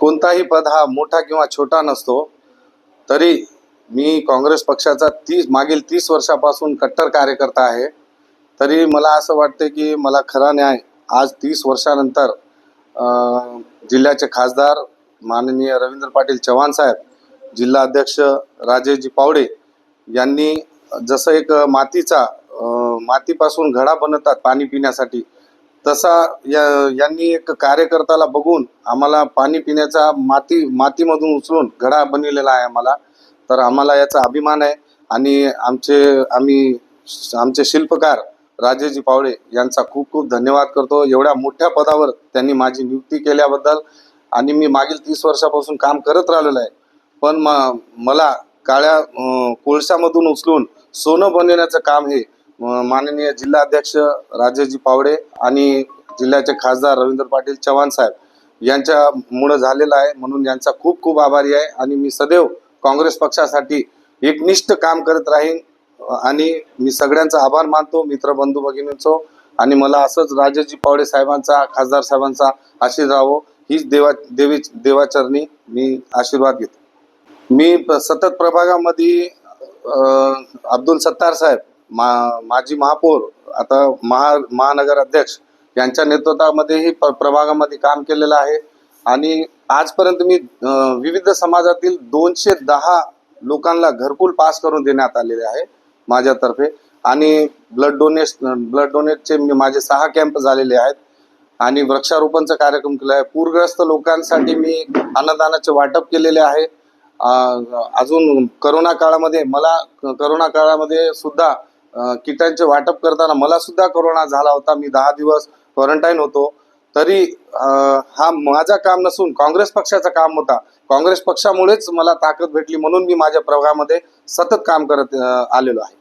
कोणताही पद हा मोठा किंवा छोटा नसतो तरी मी काँग्रेस पक्षाचा तीस मागील तीस वर्षापासून कट्टर कार्यकर्ता आहे. तरी मला असं वाटते की मला खरा न्याय आज तीस वर्षानंतर जिल्ह्याचे खासदार माननीय रवींद्र पाटील चव्हाण साहेब जिल्हा अध्यक्ष राजेशजी पावडे यांनी जसं एक मातीचा मातीपासून घडा बनवतात पाणी पिण्यासाठी तसा या यांनी एक कार्यकर्त्याला बघून आम्हाला पाणी पिण्याचा माती मातीमधून उचलून घडा बनविलेला आहे आम्हाला. तर आम्हाला याचा अभिमान आहे. आणि आमचे आम्ही आमचे शिल्पकार राजेजी पावळे यांचा खूप खूप धन्यवाद करतो. एवढ्या मोठ्या पदावर त्यांनी माझी नियुक्ती केल्याबद्दल आणि मी मागील तीस वर्षापासून काम करत राहिलेलो आहे. पण म मला काळ्या कोळशामधून उचलून सोनं बनवण्याचं काम हे माननीय जिल्हाध्यक्ष राजेजी पावडे आणि जिल्ह्याचे खासदार रवींद्र पाटील चव्हाण साहेब यांच्यामुळं झालेलं आहे म्हणून यांचा खूप खूप आभारी आहे आणि मी सदैव काँग्रेस पक्षासाठी एकनिष्ठ काम करत राहीन आणि मी सगळ्यांचा आभार मानतो मित्र बंधू भगिनींचो. आणि मला असंच राजेजी पावडे साहेबांचा खासदार साहेबांचा आशीर्वाद राहावो. हीच देवा देवी देवाचरणी मी आशीर्वाद घेतो. मी प- सतत प्रभागामध्ये अब्दुल सत्तार साहेब मा माजी महापौर आता महा महानगर अध्यक्ष यांच्या नेतृत्वामध्येही प- प्रभागामध्ये काम केलेलं आहे. आणि आजपर्यंत मी विविध समाजातील दोनशे दहा लोकांना घरकुल पास करून देण्यात आलेले आहे माझ्यातर्फे. आणि ब्लड डोनेट ब्लड डोनेटचे मी- माझे सहा कॅम्प झालेले आहेत. आणि वृक्षारोपणचा कार्यक्रम केला आहे. पूरग्रस्त लोकांसाठी मी अन्नदानाचे वाटप केलेले आहे. अजून करोना काळामध्ये मला करोना काळामध्ये सुद्धा किटांचे वाटप करताना मला सुद्धा कोरोना झाला होता. मी दहा दिवस क्वारंटाईन होतो. तरी हा माझा काम नसून काँग्रेस पक्षाचा काम होता. काँग्रेस पक्षामुळेच मला ताकद भेटली म्हणून मी माझ्या प्रभागामध्ये सतत काम करत आलेलो आहे.